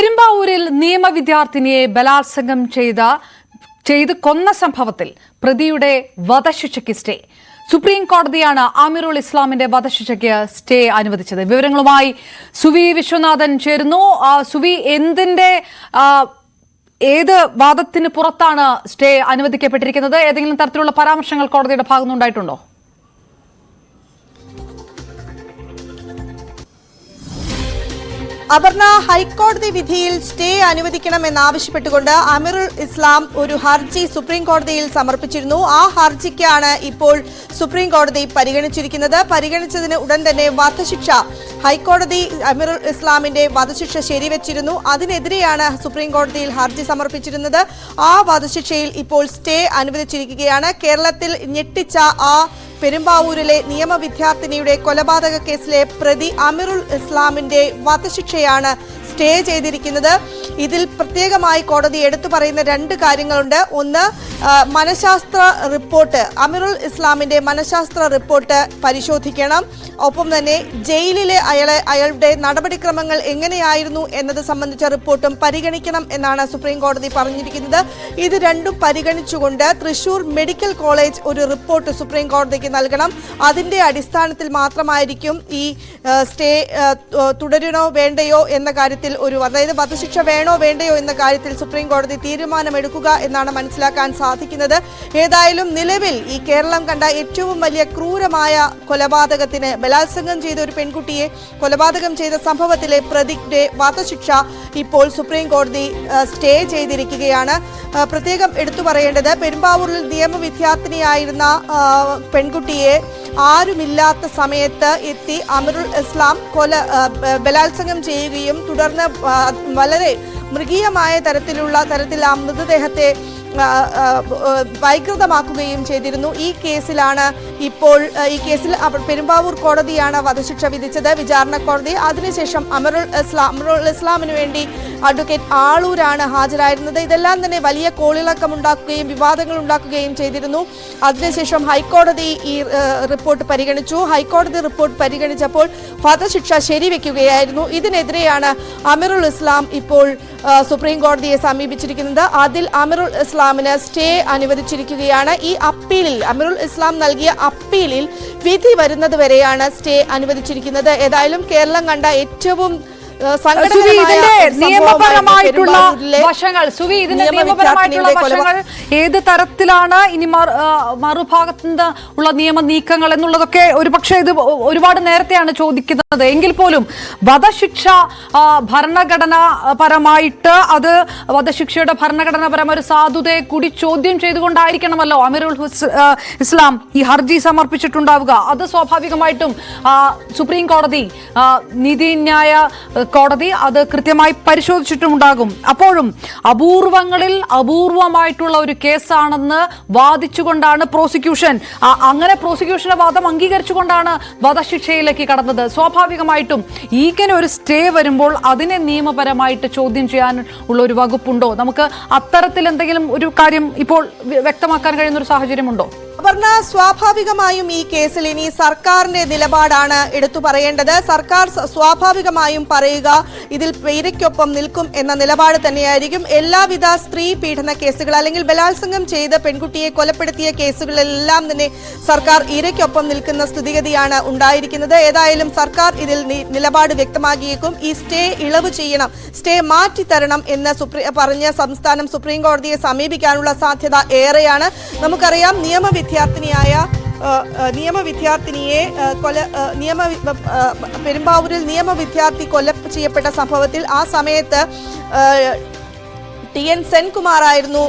പെരുമ്പാവൂരിൽ നിയമ വിദ്യാർത്ഥിനിയെ ബലാത്സംഗം ചെയ്ത ചെയ്ത് കൊന്ന സംഭവത്തിൽ പ്രതിയുടെ വധശിക്ഷയ്ക്ക് സ്റ്റേ. സുപ്രീം കോടതിയാണ് ആമിറുൽ ഇസ്ലാമിന്റെ വധശിക്ഷയ്ക്ക് സ്റ്റേ അനുവദിച്ചത്. വിവരങ്ങളുമായി സുവി വിശ്വനാഥൻ ചേരുന്നു. സുവി എന്തിന്റെ ഏത് വാദത്തിന് പുറത്താണ് സ്റ്റേ അനുവദിക്കപ്പെട്ടിരിക്കുന്നത്? ഏതെങ്കിലും തരത്തിലുള്ള പരാമർശങ്ങൾ കോടതിയുടെ ഭാഗത്തുനിന്നുണ്ടായിട്ടുണ്ടോ? അപർണ ഹൈക്കോടതി വിധിയിൽ സ്റ്റേ അനുവദിക്കണമെന്നാവശ്യപ്പെട്ടുകൊണ്ട് അമിറുൽ ഇസ്ലാം ഒരു ഹർജി സുപ്രീം കോടതിയിൽ സമർപ്പിച്ചിരുന്നു. ആ ഹർജിക്കാണ് ഇപ്പോൾ സുപ്രീം കോടതി പരിഗണിച്ചിരിക്കുന്നത്. പരിഗണിച്ചതിന് ഉടൻ തന്നെ വധശിക്ഷ ഹൈക്കോടതി അമിറുൽ ഇസ്ലാമിന്റെ വധശിക്ഷ ശരിവെച്ചിരുന്നു. അതിനെതിരെയാണ് സുപ്രീം കോടതിയിൽ ഹർജി സമർപ്പിച്ചിരുന്നത്. ആ വധശിക്ഷയിൽ ഇപ്പോൾ സ്റ്റേ അനുവദിച്ചിരിക്കുകയാണ്. കേരളത്തിൽ ഞെട്ടിച്ച ആ പെരുമ്പാവൂരിലെ നിയമവിദ്യാർത്ഥിനിയുടെ കൊലപാതക കേസിലെ പ്രതി അമിറുൽ ഇസ്ലാമിന്റെ വധശിക്ഷയാണ് സ്റ്റേ ചെയ്തിരിക്കുന്നത്. ഇതിൽ പ്രത്യേകമായി കോടതി എടുത്തു പറയുന്ന രണ്ട് കാര്യങ്ങളുണ്ട്. ഒന്ന് മനഃശാസ്ത്ര റിപ്പോർട്ട് അമിറുൽ ഇസ്ലാമിന്റെ മനഃശാസ്ത്ര റിപ്പോർട്ട് പരിശോധിക്കണം. ഒപ്പം തന്നെ ജയിലിലെ അയാളെ അയാളുടെ നടപടിക്രമങ്ങൾ എങ്ങനെയായിരുന്നു എന്നത് സംബന്ധിച്ച റിപ്പോർട്ടും പരിഗണിക്കണം എന്നാണ് സുപ്രീം കോടതി പറഞ്ഞിരിക്കുന്നത്. ഇത് രണ്ടും പരിഗണിച്ചുകൊണ്ട് തൃശൂർ മെഡിക്കൽ കോളേജ് ഒരു റിപ്പോർട്ട് സുപ്രീം കോടതിക്ക് നൽകണം. അതിന്റെ അടിസ്ഥാനത്തിൽ മാത്രമായിരിക്കും ഈ സ്റ്റേ തുടരണോ വേണ്ടയോ എന്ന കാര്യത്തിൽ ഒരു അതായത് വധശിക്ഷ വേണോ വേണ്ടയോ എന്ന കാര്യത്തിൽ സുപ്രീം കോടതി തീരുമാനമെടുക്കുക എന്നാണ് മനസ്സിലാക്കാൻ സാധിക്കുന്നത്. ഏതായാലും നിലവിൽ ഈ കേരളം കണ്ട ഏറ്റവും വലിയ ക്രൂരമായ കൊലപാതകത്തിന് ബലാത്സംഗം ചെയ്ത ഒരു പെൺകുട്ടിയെ കൊലപാതകം ചെയ്ത സംഭവത്തിലെ പ്രതിയുടെ വധശിക്ഷ ഇപ്പോൾ സുപ്രീം കോടതി സ്റ്റേ ചെയ്തിരിക്കുകയാണ്. പ്രത്യേകം എടുത്തു പറയേണ്ടത് പെരുമ്പാവൂരിൽ നിയമവിദ്യാർത്ഥിനിയായിരുന്ന പെൺകുട്ടിയെ ആരുമില്ലാത്ത സമയത്ത് എത്തി അമറുൽ ഇസ്ലാം കൊല ബലാത്സംഗം ചെയ്യുകയും തുടർന്ന് വളരെ മൃഗീയമായ തരത്തിലുള്ള തരത്തിൽ ആ മൃതദേഹത്തെ വൈകൃതമാക്കുകയും ചെയ്തിരുന്നു. ഈ കേസിലാണ് ഇപ്പോൾ ഈ കേസിൽ പെരുമ്പാവൂർ കോടതിയാണ് വധശിക്ഷ വിധിച്ചത്. വിചാരണ കോടതി. അതിനുശേഷം അമറുൽ ഇസ്ലാം അമറുൽ ഇസ്ലാമിന് വേണ്ടി അഡ്വക്കേറ്റ് ആളൂരാണ് ഹാജരായിരുന്നത്. ഇതെല്ലാം തന്നെ വലിയ കോളിളക്കം ഉണ്ടാക്കുകയും വിവാദങ്ങൾ ഉണ്ടാക്കുകയും ചെയ്തിരുന്നു. അതിനുശേഷം ഹൈക്കോടതി ഈ റിപ്പോർട്ട് പരിഗണിച്ചു. ഹൈക്കോടതി റിപ്പോർട്ട് പരിഗണിച്ചപ്പോൾ വധശിക്ഷ ശരിവെക്കുകയായിരുന്നു. ഇതിനെതിരെയാണ് അമിറുൽ ഇസ്ലാം ഇപ്പോൾ സുപ്രീം കോടതിയെ സമീപിച്ചിരിക്കുന്നത്. അതിൽ അമിറുൽ ഇസ്ലാമിന് സ്റ്റേ അനുവദിച്ചിരിക്കുകയാണ്. ഈ അപ്പീലിൽ അമിറുൽ ഇസ്ലാം നൽകിയ അപ്പീലിൽ വിധി വരുന്നത് വരെയാണ് സ്റ്റേ അനുവദിച്ചിരിക്കുന്നത്. ഏതായാലും കേരളം കണ്ട ഏറ്റവും സുവി ഇതിന്റെ നിയമപരമായിട്ടുള്ള വശങ്ങൾ സുവി ഇതിന്റെ നിയമപരമായിട്ടുള്ള വശങ്ങൾ ഏത് തരത്തിലാണ് ഇനി മറുഭാഗത്ത് നിന്ന് ഉള്ള നിയമ നീക്കങ്ങൾ എന്നുള്ളതൊക്കെ ഒരുപക്ഷെ ഇത് ഒരുപാട് നേരത്തെയാണ് ചോദിക്കുന്നത്. എങ്കിൽ പോലും വധശിക്ഷ ഭരണഘടനാപരമായിട്ട് അത് വധശിക്ഷയുടെ ഭരണഘടനാപരമായ ഒരു സാധുതയെ കൂടി ചോദ്യം ചെയ്തുകൊണ്ടായിരിക്കണമല്ലോ അമീറുൽ ഹുസ് ഇസ്ലാം ഈ ഹർജി സമർപ്പിച്ചിട്ടുണ്ടാവുക. അത് സ്വാഭാവികമായിട്ടും സുപ്രീം കോടതി നീതിന്യായ കോടതി അത് കൃത്യമായി പരിശോധിച്ചിട്ടുമുണ്ടാകും. അപ്പോഴും അപൂർവങ്ങളിൽ അപൂർവമായിട്ടുള്ള ഒരു കേസാണെന്ന് വാദിച്ചുകൊണ്ടാണ് പ്രോസിക്യൂഷൻ. അങ്ങനെ പ്രോസിക്യൂഷന്റെ വാദം അംഗീകരിച്ചുകൊണ്ടാണ് വധശിക്ഷയിലേക്ക് കടന്നത്. സ്വാഭാവികമായിട്ടും ഇങ്ങനെ ഒരു സ്റ്റേ വരുമ്പോൾ അതിനെ നിയമപരമായിട്ട് ചോദ്യം ചെയ്യാൻ ഉള്ള ഒരു വകുപ്പുണ്ടോ? നമുക്ക് അത്തരത്തിൽ എന്തെങ്കിലും ഒരു കാര്യം ഇപ്പോൾ വ്യക്തമാക്കാൻ കഴിയുന്ന ഒരു സാഹചര്യമുണ്ടോ? അപർണ സ്വാഭാവികമായും ഈ കേസിൽ ഇനി സർക്കാരിന്റെ നിലപാടാണ് എടുത്തു പറയേണ്ടത്. സർക്കാർ സ്വാഭാവികമായും പറയുക ഇതിൽ പേരയ്ക്കൊപ്പം നിൽക്കും എന്ന നിലപാട് തന്നെയായിരിക്കും. എല്ലാവിധ സ്ത്രീ പീഡന കേസുകൾ അല്ലെങ്കിൽ ബലാത്സംഗം ചെയ്ത പെൺകുട്ടിയെ കൊലപ്പെടുത്തിയ കേസുകളിലെല്ലാം തന്നെ സർക്കാർ ഇരയ്ക്കൊപ്പം നിൽക്കുന്ന സ്ഥിതിഗതിയാണ് ഉണ്ടായിരിക്കുന്നത്. ഏതായാലും സർക്കാർ ഇതിൽ നിലപാട് വ്യക്തമാക്കിയേക്കും. ഈ സ്റ്റേ ഇളവ് ചെയ്യണം സ്റ്റേ മാറ്റിത്തരണം എന്ന് സുപ്രീം പറഞ്ഞ സംസ്ഥാനം സുപ്രീം കോടതിയെ സമീപിക്കാനുള്ള സാധ്യത ഏറെയാണ്. നമുക്കറിയാം നിയമ വിദ്യാർത്ഥിനിയായ നിയമ വിദ്യാർത്ഥിനിയെ കൊല നിയമ പെരുമ്പാവൂരിൽ നിയമ വിദ്യാർത്ഥി കൊല ചെയ്യപ്പെട്ട സംഭവത്തിൽ ആ സമയത്ത് ടി എൻ സെൻകുമാർ ആയിരുന്നു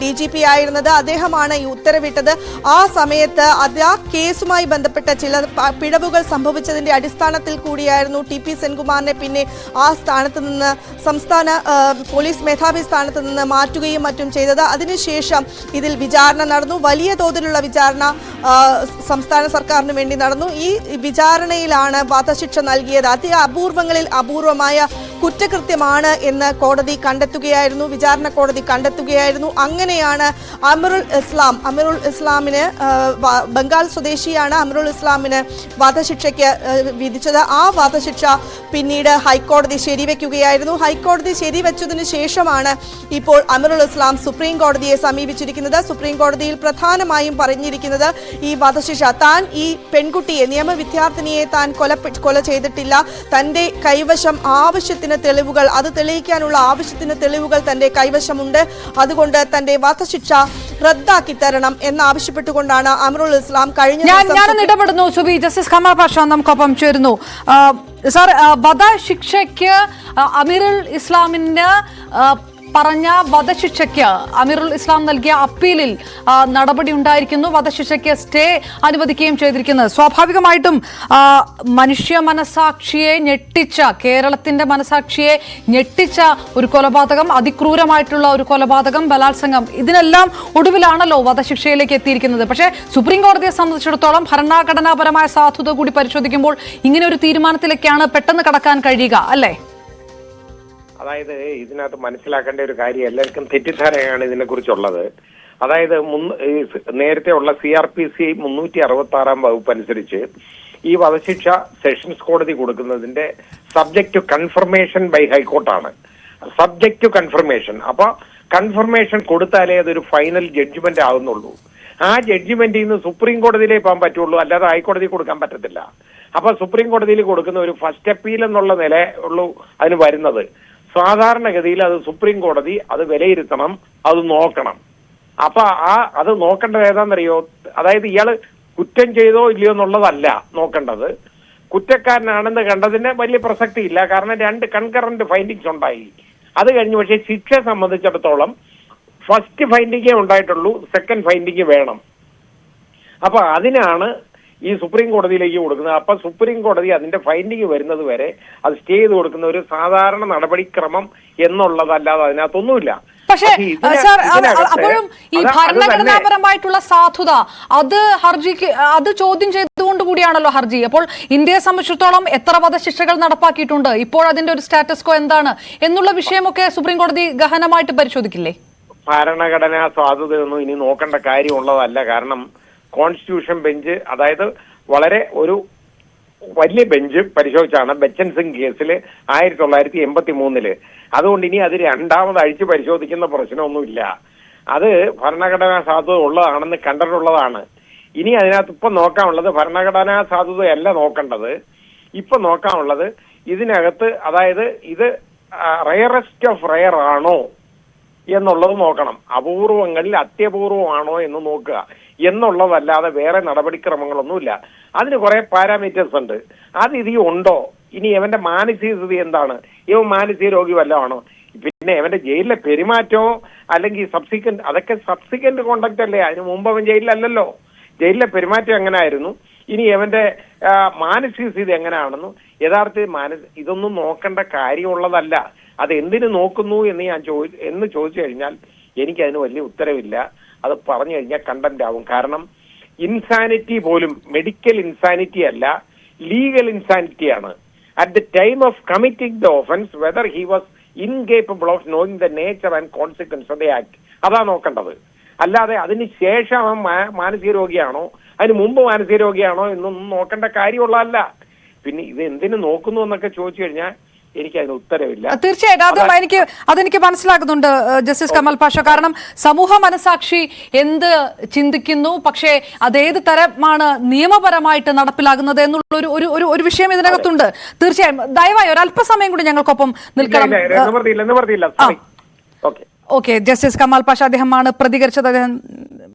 ഡി ജി പി ആയിരുന്നത്. അദ്ദേഹമാണ് ഈ ഉത്തരവിട്ടത്. ആ സമയത്ത് അത് ആ കേസുമായി ബന്ധപ്പെട്ട ചില പിഴവുകൾ സംഭവിച്ചതിന്റെ അടിസ്ഥാനത്തിൽ കൂടിയായിരുന്നു ടി പി സെൻകുമാറിനെ പിന്നെ ആ സ്ഥാനത്ത് നിന്ന് സംസ്ഥാന പോലീസ് മേധാവി സ്ഥാനത്ത് നിന്ന് മാറ്റുകയും മറ്റും ചെയ്തത്. അതിനുശേഷം ഇതിൽ വിചാരണ നടന്നു. വലിയ തോതിലുള്ള വിചാരണ സംസ്ഥാന സർക്കാരിന് വേണ്ടി നടന്നു. ഈ വിചാരണയിലാണ് വധശിക്ഷ നൽകിയത്. അതി അപൂർവങ്ങളിൽ അപൂർവമായ കുറ്റകൃത്യമാണ് എന്ന് കോടതി കണ്ടെത്തുകയായിരുന്നു വിചാരണ കോടതി കണ്ടെത്തുകയായിരുന്നു. അങ്ങനെയാണ് അമറുൽ ഇസ്ലാം അമറുൽ ഇസ്ലാമിന് ബംഗാൾ സ്വദേശിയാണ് അമറുൽ ഇസ്ലാമിന് വധശിക്ഷയ്ക്ക് വിധിച്ചത്. ആ വധശിക്ഷ പിന്നീട് ഹൈക്കോടതി ശരിവെക്കുകയായിരുന്നു. ഹൈക്കോടതി ശരിവെച്ചതിന് ശേഷമാണ് ഇപ്പോൾ അമറുൽ ഇസ്ലാം സുപ്രീം കോടതിയെ സമീപിച്ചിരിക്കുന്നത്. സുപ്രീം കോടതിയിൽ പ്രധാനമായും പറഞ്ഞിരിക്കുന്നത് ഈ വധശിക്ഷ. താൻ ഈ പെൺകുട്ടിയെ നിയമവിദ്യാർത്ഥിനിയെ താൻ കൊല കൊല ചെയ്തിട്ടില്ല. തന്റെ കൈവശം ആവശ്യത്തിന് തെളിവുകൾ അത് തെളിയിക്കാനുള്ള ആവശ്യത്തിന് തെളിവുകൾ തന്റെ കൈവശമുണ്ട്. അതുകൊണ്ട് തന്റെ വധശിക്ഷ റദ്ദാക്കി തരണം എന്നാവശ്യപ്പെട്ടുകൊണ്ടാണ് അമറുൽ ഇസ്ലാം കഴിഞ്ഞ ഞാൻ ഇടപെടുന്നു. സുബി ജസ്റ്റിസ് ഖമർ പാഷ നമുക്കൊപ്പം ചേരുന്നു. സാർ വധശിക്ഷയ്ക്ക് അമീറുൽ ഇസ്ലാമിന് പറഞ്ഞ വധശിക്ഷയ്ക്ക് അമീറുൽ ഇസ്ലാം നൽകിയ അപ്പീലിൽ നടപടി ഉണ്ടായിരിക്കുന്നു. വധശിക്ഷയ്ക്ക് സ്റ്റേ അനുവദിക്കുകയും ചെയ്തിരിക്കുന്നത് സ്വാഭാവികമായിട്ടും മനുഷ്യ മനസാക്ഷിയെ ഞെട്ടിച്ച കേരളത്തിന്റെ മനസാക്ഷിയെ ഞെട്ടിച്ച ഒരു കൊലപാതകം അതിക്രൂരമായിട്ടുള്ള ഒരു കൊലപാതകം ബലാത്സംഗം ഇതിനെല്ലാം ഒടുവിലാണല്ലോ വധശിക്ഷയിലേക്ക് എത്തിയിരിക്കുന്നത്. പക്ഷേ സുപ്രീം കോടതിയെ സംബന്ധിച്ചിടത്തോളം ഭരണഘടനാപരമായ സാധുത കൂടി പരിശോധിക്കുമ്പോൾ ഇങ്ങനെ ഒരു തീരുമാനത്തിലേക്കാണ് പെട്ടെന്ന് കടക്കാൻ കഴിയുക അല്ലേ? അതായത് ഇതിനകത്ത് മനസ്സിലാക്കേണ്ട ഒരു കാര്യം എല്ലാവർക്കും തെറ്റിദ്ധാരണയാണ് ഇതിനെ കുറിച്ചുള്ളത് അതായത് നേരത്തെ ഉള്ള സി ആർ പി സി മുന്നൂറ്റി അറുപത്തി ആറാം വകുപ്പ് അനുസരിച്ച് ഈ വധശിക്ഷ സെഷൻസ് കോടതി കൊടുക്കുന്നതിന്റെ subject to confirmation by ഹൈക്കോർട്ടാണ്. Subject to confirmation. അപ്പൊ കൺഫർമേഷൻ കൊടുത്താലേ അതൊരു ഫൈനൽ ജഡ്ജ്മെന്റ് ആകുന്നുള്ളൂ ആ ജഡ്ജ്മെന്റ് നിന്ന് സുപ്രീം കോടതിയിലേ പോകാൻ പറ്റുള്ളൂ. അല്ലാതെ ഹൈക്കോടതി കൊടുക്കാൻ പറ്റത്തില്ല. അപ്പൊ സുപ്രീം കോടതിയിൽ കൊടുക്കുന്ന ഒരു ഫസ്റ്റ് അപ്പീൽ എന്നുള്ള നില ഉള്ളൂ അതിന് വരുന്നത്. സാധാരണഗതിയിൽ അത് സുപ്രീം കോടതി അത് വിലയിരുത്തണം അത് നോക്കണം. അപ്പൊ ആ അത് നോക്കേണ്ടത് ഏതാണെന്നറിയോ? അതായത് ഇയാൾ കുറ്റം ചെയ്തോ ഇല്ലയോ എന്നുള്ളതല്ല നോക്കേണ്ടത്. കുറ്റക്കാരനാണെന്ന് കണ്ടതിന് വലിയ പ്രസക്തി ഇല്ല കാരണം രണ്ട് കൺകറന്റ് ഫൈൻഡിങ്സ് ഉണ്ടായി. അത് കഴിഞ്ഞ് പക്ഷേ ശിക്ഷ സംബന്ധിച്ചിടത്തോളം ഫസ്റ്റ് ഫൈൻഡിങ്ങേ ഉണ്ടായിട്ടുള്ളൂ സെക്കൻഡ് ഫൈൻഡിങ് വേണം. അപ്പൊ അതിനാണ് ഈ സുപ്രീം കോടതിയിലേക്ക് കൊടുക്കുന്നത്. അപ്പൊ സുപ്രീം കോടതി അതിന്റെ ഫൈൻഡിങ് വരുന്നത് വരെ അത് സ്റ്റേ ചെയ്ത് കൊടുക്കുന്ന ഒരു സാധാരണ നടപടിക്രമം എന്നുള്ളതല്ലാതെ അതിനകത്തൊന്നുമില്ല. പക്ഷേ സാർ അപ്പോഴും ഈ ഭരണഘടനാപരമായിട്ടുള്ള സാധുത അത് ഹർജിക്ക് അത് ചോദ്യം ചെയ്തുകൊണ്ട് കൂടിയാണല്ലോ ഹർജി. അപ്പോൾ ഇന്ത്യയെ സംബന്ധിച്ചിടത്തോളം എത്ര വധശിക്ഷകൾ നടപ്പാക്കിയിട്ടുണ്ട്? ഇപ്പോൾ അതിന്റെ ഒരു സ്റ്റാറ്റസ് കോ എന്താണ്? എന്നുള്ള വിഷയമൊക്കെ സുപ്രീം കോടതി ഗഹനമായിട്ട് പരിശോധിക്കില്ലേ? ഭരണഘടനാ സാധുതയൊന്നും ഇനി നോക്കേണ്ട കാര്യമുള്ളതല്ല. കാരണം കോൺസ്റ്റിറ്റ്യൂഷൻ ബെഞ്ച് അതായത് വളരെ ഒരു വലിയ ബെഞ്ച് പരിശോധിച്ചാണ് ബച്ചൻ സിംഗ് കേസിൽ ആയിരത്തി തൊള്ളായിരത്തി എൺപത്തി മൂന്നിൽ അതുകൊണ്ട് ഇനി അത് രണ്ടാമത് അഴിച്ചു പരിശോധിക്കുന്ന പ്രശ്നമൊന്നുമില്ല. അത് ഭരണഘടനാ സാധുത ഉള്ളതാണെന്ന് കണ്ടിട്ടുള്ളതാണ്. ഇനി അതിനകത്ത് ഇപ്പൊ നോക്കാനുള്ളത് ഭരണഘടനാ സാധുതയല്ല നോക്കേണ്ടത്. ഇപ്പൊ നോക്കാനുള്ളത് ഇതിനകത്ത് അതായത് ഇത് റയറസ്റ്റ് ഓഫ് റയർ ആണോ? എന്നുള്ളത് നോക്കണം. അപൂർവങ്ങളിൽ അത്യപൂർവമാണോ എന്ന് നോക്കുക. എന്നുള്ളതല്ലാതെ വേറെ നടപടിക്രമങ്ങളൊന്നുമില്ല. അതിന് കുറെ പാരാമീറ്റേഴ്സ് ഉണ്ട്. അത് ഇതി ഉണ്ടോ? ഇനി ഇവന്റെ മാനസിക സ്ഥിതി എന്താണ്? ഇവ മാനസിക രോഗി വല്ലതാണോ? പിന്നെ ഇവന്റെ ജയിലിലെ പെരുമാറ്റമോ അല്ലെങ്കിൽ സബ്സിക്വന്റ് അതൊക്കെ സബ്സിക്വന്റ് കോണ്ടക്ട് അല്ലേ? അതിന് മുമ്പ് അവൻ ജയിലിലല്ലല്ലോ. ജയിലിലെ പെരുമാറ്റം എങ്ങനെയായിരുന്നു? ഇനി അവന്റെ മാനസിക സ്ഥിതി എങ്ങനെയാണെന്നും യഥാർത്ഥ മാനസ ഇതൊന്നും നോക്കേണ്ട കാര്യമുള്ളതല്ല. അത് എന്തിനു നോക്കുന്നു എന്ന് ഞാൻ ചോദി എന്ന് ചോദിച്ചു കഴിഞ്ഞാൽ എനിക്ക് അതിന് വലിയ ഉത്തരവില്ല. അത് പറഞ്ഞു കഴിഞ്ഞാൽ കണ്ടന്റ് ആവും. കാരണം ഇൻസാനിറ്റി പോലും മെഡിക്കൽ ഇൻസാനിറ്റി അല്ല ലീഗൽ ഇൻസാനിറ്റി ആണ്. At the time of committing the offence whether he was incapable of knowing the nature and consequence of the act അതാ നോക്കേണ്ടത്. അല്ലാതെ അതിന് ശേഷം അവൻ മാനസിക രോഗിയാണോ അതിന് മുമ്പ് മാനസിക രോഗിയാണോ എന്നൊന്നും നോക്കേണ്ട കാര്യമുള്ളതല്ല പിന്നെ ഇത് എന്തിനു നോക്കുന്നു എന്നൊക്കെ ചോദിച്ചു കഴിഞ്ഞാൽ എനിക്ക് അതിന് ഉത്തരവില്ല തീർച്ചയായിട്ടും. അത് എനിക്ക് അതെനിക്ക് മനസ്സിലാക്കുന്നുണ്ട് ജസ്റ്റിസ് കമൽ പാഷ. കാരണം സമൂഹ മനസാക്ഷി എന്ത് ചിന്തിക്കുന്നു പക്ഷേ അതേത് തരമാണ് നിയമപരമായിട്ട് നടപ്പിലാകുന്നത് എന്നുള്ള ഒരു ഒരു ഒരു വിഷയം ഇതിനകത്തുണ്ട്. തീർച്ചയായും. ദയവായി ഒരു അല്പസമയം കൂടി ഞങ്ങൾക്കൊപ്പം നിൽക്കണം. ഓക്കെ ജസ്റ്റിസ് കമാൽ പാഷ അദ്ദേഹമാണ് പ്രതികരിച്ചത്. അദ്ദേഹം